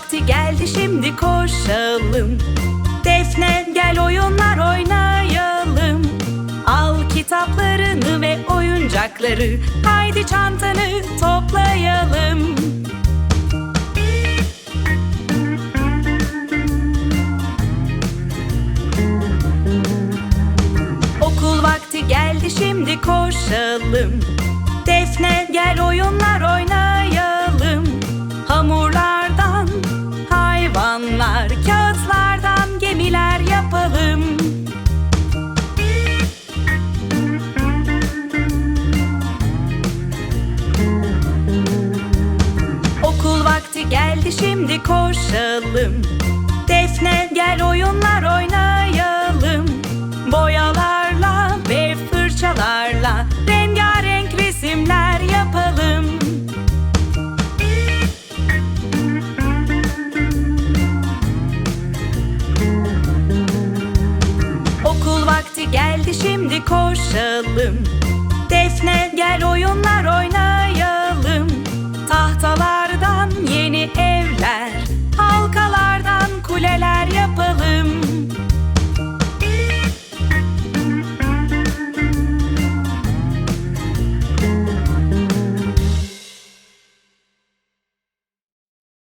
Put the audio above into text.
vakti geldi şimdi koşalım. Defne gel oyunlar oynayalım. Al kitaplarını ve oyuncakları Haydi çantanı toplayalım. Okul vakti geldi şimdi koşalım. Defne gel oyunlar oynayalım geldi şimdi koşalım. Defne gel oyunlar oynayalım. Boyalarla ve fırçalarla Rengarenk resimler yapalım. Okul vakti geldi şimdi koşalım. Defne gel oyunlar